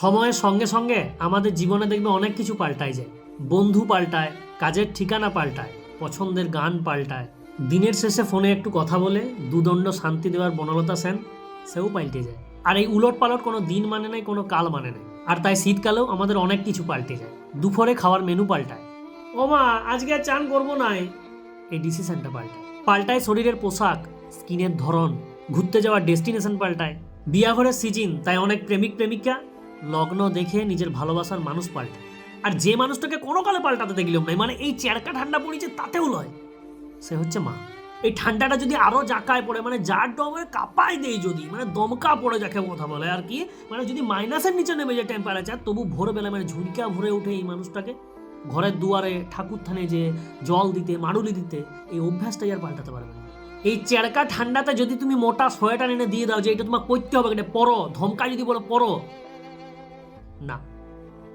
সময়ের সঙ্গে সঙ্গে আমাদের জীবনে দেখবে অনেক কিছু পাল্টায় যায়। বন্ধু পাল্টায়, কাজের ঠিকানা পাল্টায়, পছন্দের গান পাল্টায়। দিনের শেষে ফোনে একটু কথা বলে দুদণ্ড শান্তি দেওয়ার বনলতা সেন, সেও পাল্টে যায়। আর এই উলট পালট কোনো দিন মানে নাই, কোনো কাল মানে নাই। আর তাই শীতকালেও আমাদের অনেক কিছু পাল্টে যায়। দুপুরে খাওয়ার মেনু পাল্টায়। ও মা আজকে আর চান করব নাই এই। ডিসিশনটা পাল্টায়। পাল্টায় শরীরের পোশাক, স্কিনের ধরন, ঘুরতে যাওয়ার ডেস্টিনেশন পাল্টায়। বিয়াঘরের সিজন, তাই অনেক প্রেমিক প্রেমিকা লগ্ন দেখে নিজের ভালোবাসার মানুষ পাল্টায় আর যে মানুষটাকে কোনো কালে পাল্টাতে দেখলাম নাই মানে এই চেরকা ঠান্ডা পড়েছে তাতেও লয়। সে হচ্ছে মা। এই ঠান্ডাটা যদি আরও জাকায় পড়ে মানে যার ডবে কাঁপায় দেয় যদি মানে দমকা পড়ে যাকে কথা বলে, আর কি মানে যদি মাইনাসের নিচে নেমে যায় টেম্পারেচার তবু ভোরবেলা মানে ঝুঁকা ভরে ওঠে এই মানুষটাকে। ঘরের দুয়ারে ঠাকুর থানে যে জল দিতে, মাড়ুলি দিতে, এই অভ্যাসটাই আর পাল্টাতে পারবে না। এই চেরকা ঠান্ডাতে যদি তুমি মোটা সোয়েটার এনে দিয়ে দাও যে এটা তোমার করতে হবে, এটা পরো ধমকা যদি বলো পরো না।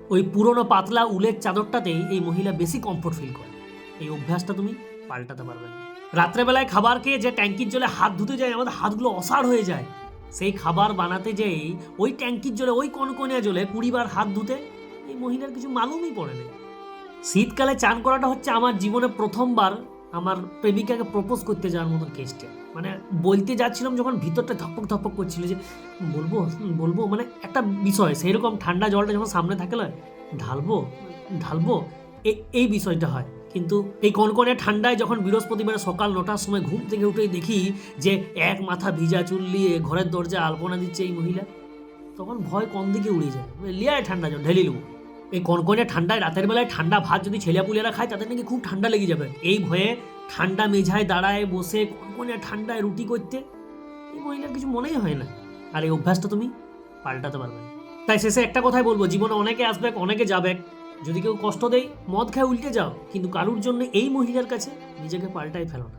ওই পুরনো পাতলা উলের চাদরটাতেই এই মহিলা বেশি কমফোর্ট ফিল করে। এই অভ্যাসটা তুমি পাল্টাতে পারবে না। রাত্রেবেলায় খাবার খেয়ে যে ট্যাঙ্কির জলে হাত ধুতে যায়, আমাদের হাতগুলো অসাড় হয়ে যায়। সেই খাবার বানাতে যেই ওই ট্যাঙ্কির জলে, ওই কনকনিয়া জলে কুড়িবার হাত ধুতে এই মহিলার কিছু মালুমই পড়ে নেই। শীতকালে চান করাটা হচ্ছে আমার জীবনে প্রথমবার আমার প্রেমিকাকে প্রপোজ করতে যাওয়ার মতন কেসটা মানে বলতে যাচ্ছিলাম যখন ভিতরটা ধপক ধপক করছিল যে, বলব বলব মানে একটা বিষয় সেই রকম ঠান্ডা জলটা যখন সামনে থাকে না, ঢালবো ঢালবো এই বিষয়টা হয়। কিন্তু এই কনকনে ঠান্ডায় যখন বৃহস্পতিবার সকাল নটার সময় ঘুম থেকে উঠেই দেখি যে, এক মাথা ভিজা চুল নিয়ে ঘরের দরজা আলপনা দিচ্ছে এই মহিলা। তখন ভয় কম দিকে উড়ে যায়? লিয়ায় ঠান্ডা জল, ঢেলি লুবো এই কনকনে ঠান্ডায়, রাতের বেলায় ঠান্ডা ভাত যদি ছেলেপুলেরা খায়, তাদের নাকি খুব ঠান্ডা লেগে যাবে। এই ভয়ে ঠান্ডা মেঝায় দাঁড়ায় বসে কনকনে ঠান্ডায় রুটি করতে, এই মহিলার কিছু মনেই হয় না। আর এই অভ্যাসটা তুমি পাল্টাতে পারবে তাই শেষে একটা কথাই বলব, জীবনে অনেকে আসবে, অনেকে যাবে। যদি কেউ কষ্ট দেয়, মদ খায়, উল্টে যাও। কিন্তু কারুর জন্য এই মহিলার কাছে নিজেকে পাল্টাই ফেলো না।